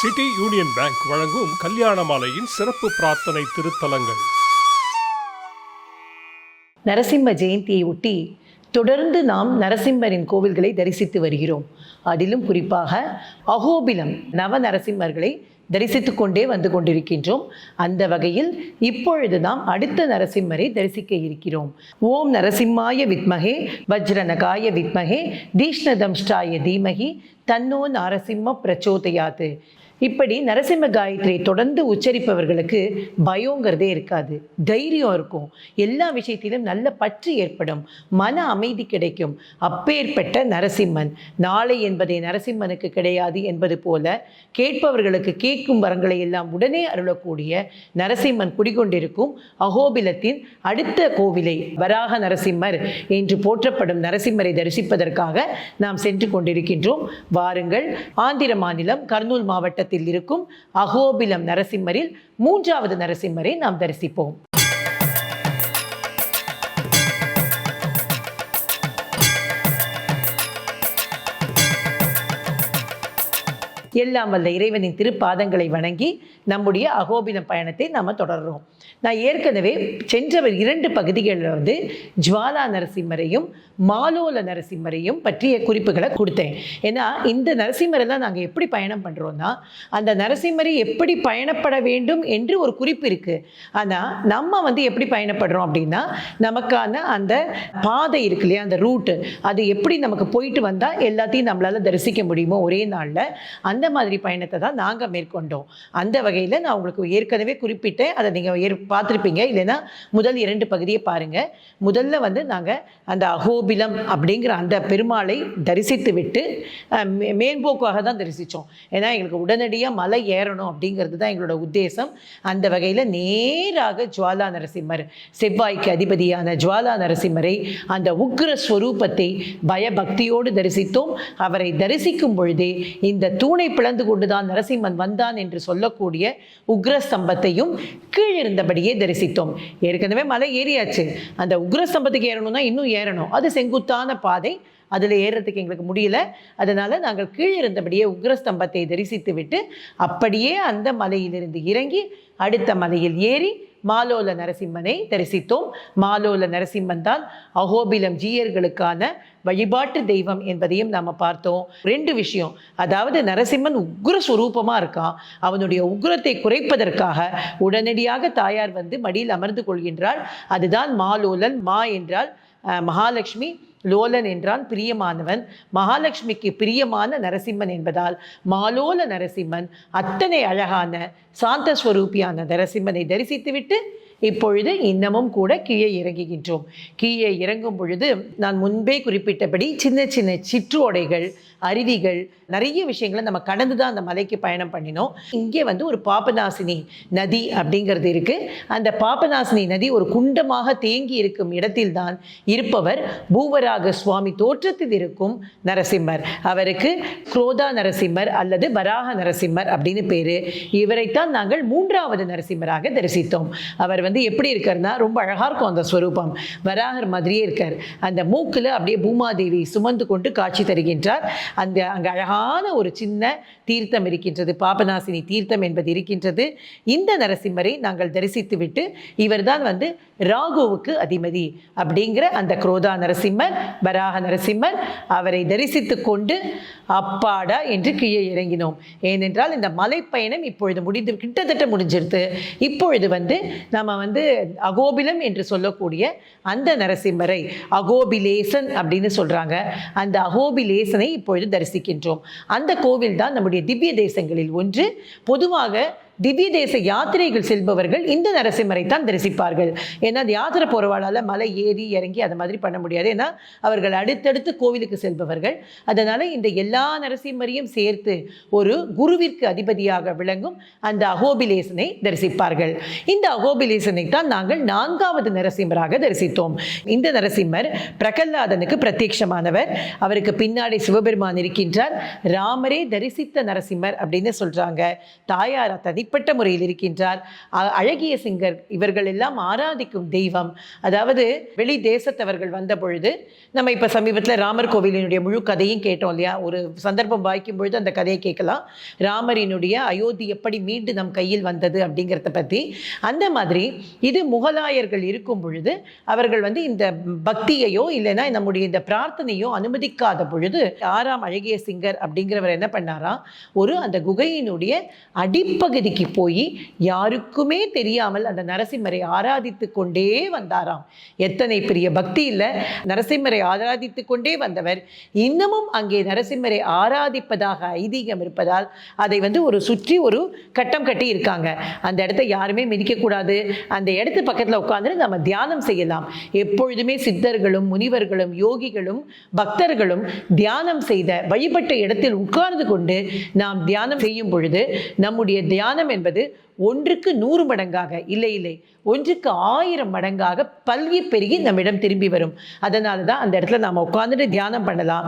City union bank வழங்கும் கல்யாண மாலையின் சிறப்பு பிரார்த்தனை திருத்தலங்கள். நரசிம்ம ஜெயந்தியை ஒட்டி தொடர்ந்து நாம் நரசிம்மரின் கோவில்களை தரிசித்து வருகிறோம். அதிலும் குறிப்பாக அகோபிலம் நவ நரசிம்மர்களை தரிசித்து கொண்டே வந்து கொண்டிருக்கின்றோம். அந்த வகையில் இப்பொழுது நாம் அடுத்த நரசிம்மரை தரிசிக்க இருக்கிறோம். ஓம் நரசிம்மாய வித்மகே வஜ்ரநகாய வித்மகே தீஷ்ணதம்ஷ்டாய தீமகி தன்னோ நரசிம்ம பிரச்சோதையாது இப்படி நரசிம்ம காயத்ரியை தொடர்ந்து உச்சரிப்பவர்களுக்கு பயங்கிறதே இருக்காது. தைரியம் இருக்கும். எல்லா விஷயத்திலும் நல்ல பற்று ஏற்படும். மன அமைதி கிடைக்கும். அப்பேற்பட்ட நரசிம்மன். நாளை என்பதை நரசிம்மனுக்கு கிடையாது என்பது போல கேட்பவர்களுக்கு கேட்கும் வரங்களை எல்லாம் உடனே அருளக்கூடிய நரசிம்மன் குடிகொண்டிருக்கும் அகோபிலத்தின் அடுத்த கோவிலை வராக நரசிம்மர் என்று போற்றப்படும் நரசிம்மரை தரிசிப்பதற்காக நாம் சென்று கொண்டிருக்கின்றோம். வாருங்கள். ஆந்திர மாநிலம் கர்னூல் மாவட்டத்தில் இருக்கும் அகோபிலம் நரசிம்மரில் மூன்றாவது நரசிம்மரை நாம் தரிசிப்போம். எல்லாம் வல்ல இறைவனின் திருப்பாதங்களை வணங்கி நம்முடைய அகோபிலம் பயணத்தை நாம் தொடர்றோம். நான் ஏற்கனவே சென்றவர் இரண்டு பகுதிகளில் வந்து ஜுவாலா நரசிம்மரையும் மாலோல நரசிம்மரையும் பற்றிய குறிப்புகளை கொடுத்தேன். ஏன்னா இந்த நரசிம்மரெல்லாம் நாங்கள் எப்படி பயணம் பண்ணுறோன்னா அந்த நரசிம்மரை எப்படி பயணப்பட வேண்டும் என்று ஒரு குறிப்பு இருக்குது ஆனால் நம்ம வந்து எப்படி பயணப்படுறோம் அப்படின்னா நமக்கான அந்த பாதை இருக்கு இல்லையா அந்த ரூட்டு அது எப்படி நமக்கு போயிட்டு வந்தால் எல்லாத்தையும் நம்மளால் தரிசிக்க முடியுமோ ஒரே நாளில் அந்த மாதிரி பயணத்தை தான் நாங்கள் மேற்கொண்டோம். அந்த வகையில் நான் உங்களுக்கு ஏற்கனவே குறிப்பிட்டேன். அதை நீங்கள் ஏற் பார்த்துருப்பீங்க. இல்லைன்னா முதல் இரண்டு பகுதியை பாருங்கள் முதல்ல வந்து நாங்கள் அந்த அகோபிலம் அப்படிங்கிற அந்த பெருமாளை தரிசித்து விட்டு மே- மேம்போக்காக தான் தரிசித்தோம் ஏன்னா எங்களுக்கு உடனடியாக மலை ஏறணும் அப்படிங்கிறது தான் எங்களோட உத்தேசம். அந்த வகையில் நேராக ஜுவாலா நரசிம்மர் செவ்வாய்க்கு அதிபதியான ஜுவாலா நரசிம்மரை அந்த உக்ர ஸ்வரூபத்தை பயபக்தியோடு தரிசித்தோம். அவரை தரிசிக்கும் பொழுதே இந்த தூணை பிளந்து கொண்டுதான் நரசிம்மன் வந்தான் என்று சொல்லக்கூடிய உக்ர ஸ்தம்பத்தையும் கீழிருந்தபடியே தரிசித்தோம். ஏற்கனவே மலை ஏறியாச்சு. அந்த உக்ரஸ்தம்பத்துக்கு ஏறணும்னா இன்னும் ஏறணும். அது செங்குத்தான பாதை. அதில் ஏறுறதுக்கு எங்களுக்கு முடியல. அதனால் நாங்கள் கீழே இருந்தபடியே உக்ரஸ்தம்பத்தை தரிசித்து விட்டு அப்படியே அந்த மலையிலிருந்து இறங்கி அடுத்த மலையில் ஏறி மாலோல நரசிம்மனை தரிசித்தோம். மாலோல நரசிம்மன் தான் அகோபிலம் ஜீயர்களுக்கான வழிபாட்டு தெய்வம் என்பதையும் நாம் பார்த்தோம். ரெண்டு விஷயம் அதாவது நரசிம்மன் உக்ர ஸ்வரூபமாக இருக்கான். அவனுடைய உக்ரத்தை குறைப்பதற்காக உடனடியாக தாயார் வந்து மடியில் அமர்ந்து கொள்கின்றாள். அதுதான் மாலோலன் மா என்றால் மகாலட்சுமி லோலன் என்றான் பிரியமானவன். மகாலட்சுமிக்கு பிரியமான நரசிம்மன் என்பதால் மாலோல நரசிம்மன் அத்தனை அழகான சாந்த ஸ்வரூபியான நரசிம்மனை தரிசித்துவிட்டு இப்பொழுது இன்னமும் கூட கீழே இறங்குகின்றோம். கீழே இறங்கும் பொழுது நான் முன்பே குறிப்பிட்டபடி சின்ன சின்ன சிற்றோடைகள் அருவிகள் நிறைய விஷயங்களை நம்ம கடந்து தான் அந்த மலைக்கு பயணம் பண்ணினோம். இங்கே வந்து ஒரு பாபநாசினி நதி அப்படிங்கிறது இருக்குது அந்த பாபநாசினி நதி ஒரு குண்டமாக தேங்கி இருக்கும் இடத்தில்தான் இருப்பவர் பூவராக சுவாமி தோற்றத்தில் இருக்கும் நரசிம்மர். அவருக்கு குரோதா நரசிம்மர் அல்லது வராக நரசிம்மர் அப்படின்னு பேர். இவரைத்தான் நாங்கள் மூன்றாவது நரசிம்மராக தரிசித்தோம். அவர் வந்து எப்படி இருக்காருன்னா ரொம்ப அழகாக இருக்கும் அந்த ஸ்வரூபம். வராகர் மாதிரியே இருக்கார். அந்த மூக்கில் அப்படியே பூமாதேவி சுமந்து கொண்டு காட்சி தருகின்றார். அந்த அங்கே அழகான ஒரு சின்ன தீர்த்தம் இருக்கின்றது. பாபநாசினி தீர்த்தம் என்பது இருக்கின்றது. இந்த நரசிம்மரை நாங்கள் தரிசித்து விட்டு இவர்தான் வந்து ராகுவுக்கு அதிபதி அப்படிங்கிற அந்த குரோதா நரசிம்மர் வராக நரசிம்மர் அவரை தரிசித்து கொண்டு அப்பாடா என்று கீழே இறங்கினோம். ஏனென்றால் இந்த மலைப்பயணம் இப்பொழுது முடிந்து கிட்டத்தட்ட முடிஞ்சிருது இப்பொழுது வந்து நம்ம வந்து அகோபிலம் என்று சொல்லக்கூடிய அந்த நரசிம்மரை அகோபிலேசன் அப்படின்னு சொல்கிறாங்க அந்த அகோபிலேசனை இப்பொழுது தரிசிக்கின்றோம். அந்த கோவில் தான் நம்முடைய திவ்ய தேசங்களில் ஒன்று. பொதுவாக திவ்ய தேச யாத்திரைகள் செல்பவர்கள் இந்த நரசிம்மரை தான் தரிசிப்பார்கள். ஏன்னா அந்த யாத்திரை போகிறவாளால் மலை ஏறி இறங்கி அதை மாதிரி பண்ண முடியாது. ஏன்னா அவர்கள் அடுத்தடுத்து கோவிலுக்கு செல்பவர்கள். அதனால் இந்த எல்லா நரசிம்மரையும் சேர்த்து ஒரு குருவிற்கு அதிபதியாக விளங்கும் அந்த அகோபிலேசனை தரிசிப்பார்கள். இந்த அகோபிலேசனை தான் நாங்கள் நான்காவது நரசிம்மராக தரிசித்தோம். இந்த நரசிம்மர் பிரகல்லாதனுக்கு பிரத்யட்சமானவர் அவருக்கு பின்னாடி சிவபெருமான் இருக்கின்றார். ராமரே தரிசித்த நரசிம்மர் அப்படின்னு சொல்றாங்க. தாயார் தனி தனிப்பட்ட முறையில் இருக்கின்றார். அழகிய சிங்கர் இவர்கள் எல்லாம் ஆராதிக்கும் தெய்வம். அதாவது வெளி தேசத்தவர்கள் வந்த பொழுது நம்ம இப்போ சமீபத்தில் ராமர் கோவிலினுடைய முழு கதையும் கேட்டோம் இல்லையா? ஒரு சந்தர்ப்பம் வாய்க்கும் பொழுது அந்த கதையை கேட்கலாம். ராமரினுடைய அயோத்தி எப்படி மீண்டு நம் கையில் வந்தது அப்படிங்கிறத பற்றி அந்த மாதிரி இது முகலாயர்கள் இருக்கும் பொழுது அவர்கள் வந்து இந்த பக்தியையோ இல்லைன்னா நம்முடைய இந்த பிரார்த்தனையோ அனுமதிக்காத பொழுது ஆறாம் அழகிய சிங்கர் அப்படிங்கிறவர் என்ன பண்ணாரா? ஒரு அந்த குகையினுடைய அடிப்பகுதிக்கு போய் யாருக்குமே தெரியாமல் அந்த நரசிம்மரை ஆராதித்து கொண்டே வந்தாராம். எத்தனை பெரிய பக்தி இல்லை. நரசிம்மரை ஆராதித்து கொண்டே வந்தவர். இன்னமும் அங்கே நரசிம்மரை ஆராதிப்பதாக ஐதீகம் இருப்பதால் அதை வந்து ஒரு சுற்றி ஒரு கட்டம் கட்டி இருக்காங்க. அந்த இடத்த யாருமே மிதிக்கக்கூடாது அந்த இடத்து பக்கத்தில் உட்காந்து நம்ம தியானம் செய்யலாம். எப்பொழுதுமே சித்தர்களும் முனிவர்களும் யோகிகளும் பக்தர்களும் தியானம் செய்த வழிபட்ட இடத்தில் உட்கார்ந்து கொண்டு நாம் தியானம் செய்யும் பொழுது நம்முடைய தியானம் என்பது ஒன்றுக்கு நூறு மடங்காக இல்லை இல்லை ஒன்றுக்கு ஆயிரம் மடங்காக பல்கி பெருகி நம்மிடம் திரும்பி வரும். அதனால தான் அந்த இடத்துல நாம் உட்காந்துட்டு தியானம் பண்ணலாம்.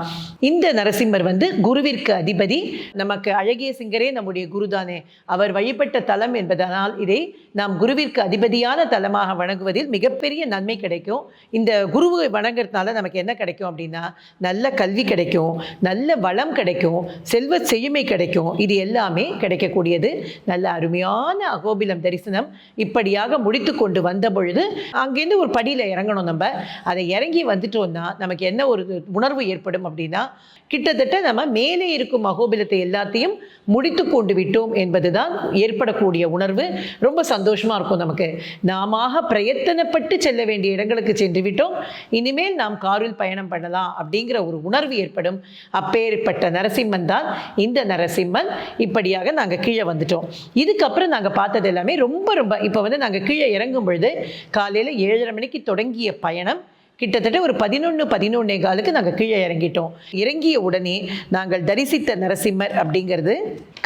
இந்த நரசிம்மர் வந்து குருவிற்கு அதிபதி. நமக்கு அழகிய சிங்கரே நம்முடைய குருதானே. அவர் வழிபட்ட தலம் என்பதனால் இதை நாம் குருவிற்கு அதிபதியான தலமாக வணங்குவதில் மிகப்பெரிய நன்மை கிடைக்கும். இந்த குருவை வணங்குறதுனால நமக்கு என்ன கிடைக்கும் அப்படின்னா நல்ல கல்வி கிடைக்கும் நல்ல வளம் கிடைக்கும் செல்வ செழுமை கிடைக்கும். இது எல்லாமே கிடைக்கக்கூடியது. நல்ல அருமையான அகோபிலம் தரிசனம் இப்படியாக முடித்து கொண்டு வந்த பொழுது அங்கேருந்து ஒரு படியில் இறங்கணும் நம்ம. அதை இறங்கி வந்துட்டோம்னா நமக்கு என்ன ஒரு உணர்வு ஏற்படும் அப்படின்னா கிட்டத்தட்ட நம்ம மேலே இருக்கும் அகோபிலத்தை எல்லாத்தையும் முடித்து கொண்டு விட்டோம் என்பதுதான் ஏற்படக்கூடிய உணர்வு. ரொம்ப சந்தோஷமாக இருக்கும் நமக்கு. நாம பிரயத்தனப்பட்டு செல்ல வேண்டிய இடங்களுக்கு சென்று விட்டோம். இனிமேல் நாம் காரில் பயணம் பண்ணலாம் அப்படிங்கிற ஒரு உணர்வு ஏற்படும். அப்பேற்பட்ட நரசிம்மன் தான் இந்த நரசிம்மன். இப்படியாக நாங்கள் கீழே வந்துட்டோம். இதுக்கப்புறம் நாங்கள் பார்த்தது எல்லாமே ரொம்ப ரொம்ப இப்போ வந்து நாங்கள் கீழே இறங்கும் பொழுது காலையில் ஏழரை மணிக்கு தொடங்கிய பயணம். கிட்டத்தட்ட ஒரு பதினொன்று பதினொன்னே காலுக்கு நாங்கள் கீழே இறங்கிட்டோம். இறங்கிய உடனே நாங்கள் தரிசித்த நரசிம்மர் அப்படிங்கிறது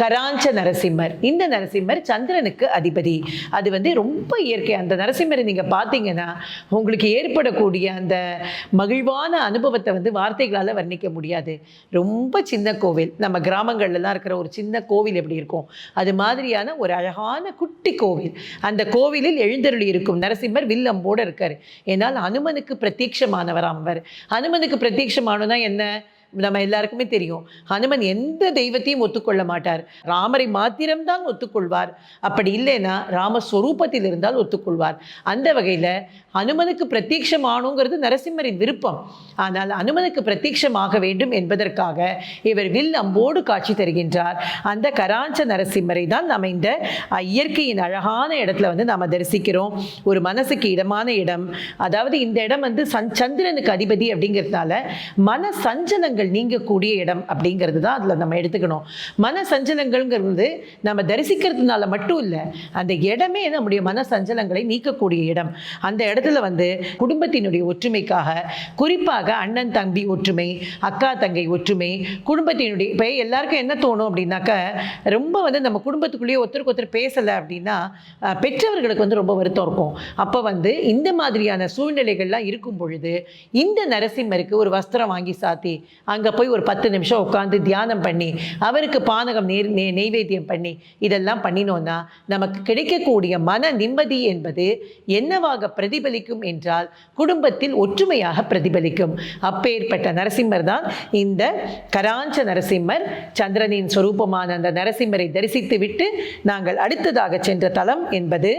கராஞ்ச நரசிம்மர். இந்த நரசிம்மர் சந்திரனுக்கு அதிபதி. அது வந்து ரொம்ப இயற்கை. அந்த நரசிம்மரை நீங்கள் பார்த்தீங்கன்னா உங்களுக்கு ஏற்படக்கூடிய அந்த மகிழ்வான அனுபவத்தை வந்து வார்த்தைகளால் வர்ணிக்க முடியாது. ரொம்ப சின்ன கோவில். நம்ம கிராமங்கள்லாம் இருக்கிற ஒரு சின்ன கோவில் எப்படி இருக்கும்? அது மாதிரியான ஒரு அழகான குட்டி கோவில். அந்த கோவிலில் எழுந்தருளி இருக்கும் நரசிம்மர் வில்லம்போடு இருக்கார். ஏன்னால் அனுமனுக்கு பிரச்சனை பிரத்யட்சமானவராம் அவர் ஹனுமனுக்கு பிரத்யட்சமானதான் என்ன? நம்ம எல்லாருக்குமே தெரியும். ஹனுமன் எந்த தெய்வத்தையும் ஒத்துக்கொள்ள மாட்டார். ராமரை மாத்திரம்தான் ஒத்துக்கொள்வார். அப்படி இல்லைன்னா ராமஸ்வரூபத்தில் இருந்தால் ஒத்துக்கொள்வார். அந்த வகையில் ஹனுமனுக்கு பிரத்யட்சமானுங்கிறது நரசிம்மரின் விருப்பம். ஆனால் அனுமனுக்கு பிரத்யட்சமாக வேண்டும் என்பதற்காக இவர் வில் அம்போடு காட்சி தருகின்றார். அந்த கராஞ்ச நரசிம்மரை தான் நம்ம இந்த இயற்கையின் அழகான இடத்துல வந்து நாம் தரிசிக்கிறோம். ஒரு மனசுக்கு இடமான இடம். அதாவது இந்த இடம் வந்து சந் சந்திரனுக்கு அதிபதி அப்படிங்கிறதுனால மன சஞ்சலங்கள் நீங்கக்கூடிய இடம் அப்படிங்கிறது தான் அதில் நம்ம எடுத்துக்கணும். மன சஞ்சலங்கள்ங்கிறது நம்ம தரிசிக்கிறதுனால மட்டும் இல்லை அந்த இடமே நம்முடைய மன சஞ்சலங்களை நீக்கக்கூடிய இடம். அந்த இடத்துல வந்து குடும்பத்தினுடைய ஒற்றுமைக்காக குறிப்பாக அண்ணன் தம்பி ஒற்றுமை அக்கா தங்கை ஒற்றுமை குடும்பத்தினுடைய இப்போ எல்லாருக்கும் என்ன தோணும் அப்படின்னாக்க ரொம்ப வந்து நம்ம குடும்பத்துக்குள்ளேயே ஒருத்தருக்கு ஒருத்தர் பேசலை அப்படின்னா பெற்றவர்களுக்கு வந்து ரொம்ப வருத்தம் இருக்கும். அப்போ வந்து இந்த மாதிரியான சூழ்நிலைகள்லாம் இருக்கும் பொழுது இந்த நரசிம்மருக்கு ஒரு வஸ்திரம் வாங்கி சாத்தி அங்கே போய் ஒரு பத்து நிமிஷம் உட்காந்து தியானம் பண்ணி அவருக்கு பானகம் நேர் நெ நெய்வேத்தியம் பண்ணி இதெல்லாம் பண்ணினோன்னா நமக்கு கிடைக்கக்கூடிய மன நிம்மதி என்பது என்னவாக பிரதிபலிக்கும் என்றால் குடும்பத்தில் ஒற்றுமையாக பிரதிபலிக்கும். அப்பேற்பட்ட நரசிம்மர் தான் இந்த கராஞ்ச நரசிம்மர் சந்திரனின் சொரூபமான அந்த நரசிம்மரை தரிசித்து விட்டு நாங்கள் அடுத்ததாக சென்ற தலம் என்பது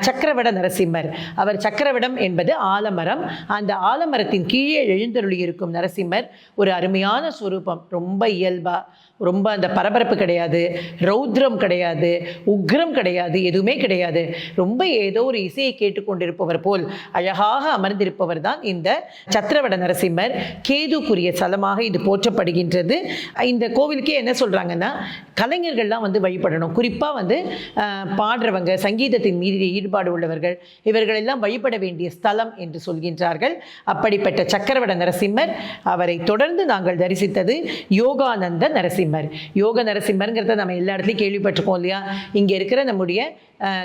சக்கரவட நரசிம்மர். அவர் சக்கரவடம் என்பது ஆலமரம். அந்த ஆலமரத்தின் கீழே எழுந்தருளி இருக்கும் நரசிம்மர் ஒரு அருமையான ஸ்வரூபம் ரொம்ப இயல்பா. ரொம்ப அந்த பரபரப்பு கிடையாது ரௌத்ரம் கிடையாது உக்ரம் கிடையாது எதுவுமே கிடையாது. ரொம்ப ஏதோ ஒரு இசையை கேட்டுக்கொண்டிருப்பவர் போல் அழகாக அமர்ந்திருப்பவர் தான் இந்த சத்திரவட நரசிம்மர். கேதுக்குரிய ஸ்தலமாக இது போற்றப்படுகின்றது. இந்த கோவிலுக்கே என்ன சொல்கிறாங்கன்னா கலைஞர்கள்லாம் வந்து வழிபடணும். குறிப்பாக வந்து பாடுறவங்க சங்கீதத்தின் மீது ஈடுபாடு உள்ளவர்கள் இவர்கள் எல்லாம் வழிபட வேண்டிய ஸ்தலம் என்று சொல்கின்றார்கள். அப்படிப்பட்ட சக்கரவட நரசிம்மர் அவரை தொடர்ந்து நாங்கள் தரிசித்தது யோகானந்த நரசிம்மர். யோக நரசிம்மருங்கிறத நம்ம எல்லா இடத்துலையும் கேள்விப்பட்டிருக்கோம் இல்லையா? இங்கே இருக்கிற நம்முடைய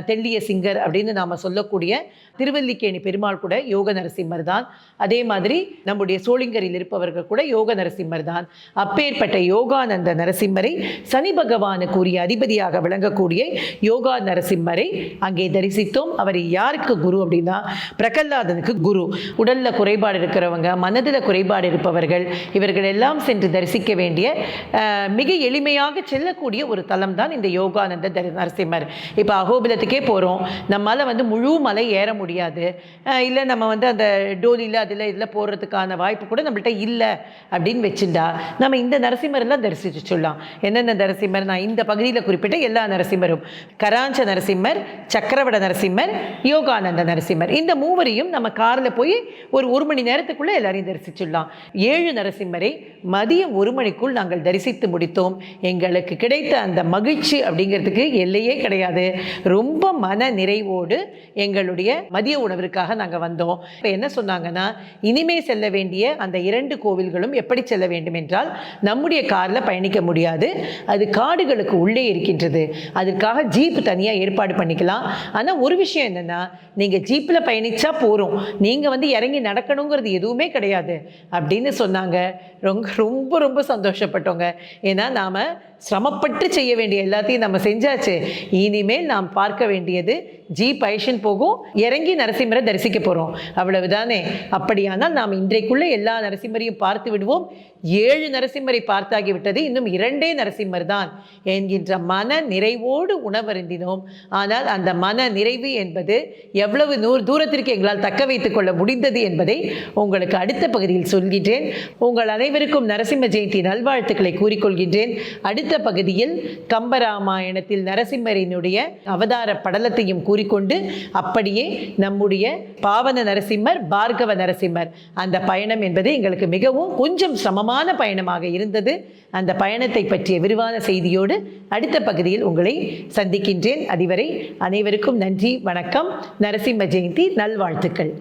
தெள்ளிய சிங்கர் அப்படின்னு நாம் சொல்லக்கூடிய திருவல்லிக்கேணி பெருமாள் கூட யோக நரசிம்மர் தான். அதே மாதிரி நம்முடைய சோளிங்கரில் இருப்பவர்கள் கூட யோக நரசிம்மர் தான். அப்பேற்பட்ட யோகானந்த நரசிம்மரை சனி பகவானுக்கு உரிய அதிபதியாக விளங்கக்கூடிய யோகா நரசிம்மரை அங்கே தரிசித்தோம். அவர் யாருக்கு குரு அப்படின்னா பிரகல்லாதனுக்கு குரு. உடல்ல குறைபாடு இருக்கிறவங்க மனதில் குறைபாடு இருப்பவர்கள் இவர்கள் எல்லாம் சென்று தரிசிக்க வேண்டிய மிக எளிமையாக செல்லக்கூடிய ஒரு தலம் தான் இந்த யோகானந்த நரசிம்மர். இப்போ கோபுரத்துக்கே போகிறோம் நம்மளால் வந்து முழு மலை ஏற முடியாது. இல்லை நம்ம வந்து அந்த டோலியில் அதில் இதில் போடுறதுக்கான வாய்ப்பு கூட நம்மள்கிட்ட இல்லை அப்படின்னு வச்சுட்டா நம்ம இந்த நரசிம்மர் எல்லாம் தரிசிச்சு சொல்லலாம். என்னென்ன நரசிம்மர்? நான் இந்த பகுதியில் குறிப்பிட்ட எல்லா நரசிம்மரும். கராஞ்ச நரசிம்மர் சக்கரவட நரசிம்மர் யோகானந்த நரசிம்மர். இந்த மூவரையும் நம்ம காரில் போய் ஒரு ஒரு மணி நேரத்துக்குள்ளே எல்லாரையும் தரிசிச்சுடலாம் ஏழு நரசிம்மரை மதியம் ஒரு மணிக்குள் நாங்கள் தரிசித்து முடித்தோம். எங்களுக்கு கிடைத்த அந்த மகிழ்ச்சி அப்படிங்கிறதுக்கு எல்லையே கிடையாது. ரொம்ப மன நிறைவோடு எங்களுடைய மதிய உணவிற்காக நாங்கள் வந்தோம். இப்போ என்ன சொன்னாங்கன்னா இனிமே செல்ல வேண்டிய அந்த இரண்டு கோவில்களும் எப்படி செல்ல வேண்டும் என்றால் நம்முடைய காரில் பயணிக்க முடியாது. அது காடுகளுக்கு உள்ளே இருக்கின்றது. அதற்காக ஜீப் தனியாக ஏற்பாடு பண்ணிக்கலாம். ஆனால் ஒரு விஷயம் என்னென்னா நீங்கள் ஜீப்பில் பயணித்தா போகிறோம் நீங்கள் வந்து இறங்கி நடக்கணுங்கிறது எதுவுமே கிடையாது. அப்படின்னு சொன்னாங்க. ரொம்ப ரொம்ப ரொம்ப சந்தோஷப்பட்டோங்க. ஏன்னா நாம் சிரமப்பட்டு செய்ய வேண்டிய எல்லாத்தையும் நம்ம செஞ்சாச்சு. இனிமேல் நாம் பார்க்க வேண்டியது. ஜீப் ஐஷன் போகும் இறங்கி நரசிம்மரை தரிசிக்க போகிறோம் அவ்வளவுதானே? அப்படியானால் நாம் இன்றைக்குள்ளே எல்லா நரசிம்மரையும் பார்த்து விடுவோம். ஏழு நரசிம்மரை பார்த்தாகிவிட்டது இன்னும் இரண்டே நரசிம்மர் தான் என்கின்ற மன நிறைவோடு உணவருந்தினோம். ஆனால் அந்த மன நிறைவு என்பது எவ்வளவு நூறு தூரத்திற்கு எங்களால் தக்க வைத்துக் கொள்ள முடிந்தது என்பதை உங்களுக்கு அடுத்த பகுதியில் சொல்கின்றேன். உங்கள் அனைவருக்கும் நரசிம்ம ஜெயந்தி நல்வாழ்த்துக்களை கூறிக்கொள்கின்றேன். அடுத்த பகுதியில் கம்பராமாயணத்தில் நரசிம்மரினுடைய அவதார படலத்தையும் கூறிக்கொண்டு அப்படியே நம்முடைய பாவன நரசிம்மர் பார்கவ நரசிம்மர். அந்த பயணம் என்பது எங்களுக்கு மிகவும் கொஞ்சம் சமமான பயணமாக இருந்தது. அந்த பயணத்தை பற்றிய விரிவான செய்தியோடு அடுத்த பகுதியில் உங்களை சந்திக்கின்றேன். அதுவரை அனைவருக்கும் நன்றி வணக்கம். நரசிம்ம ஜெயந்தி நல்வாழ்த்துக்கள்.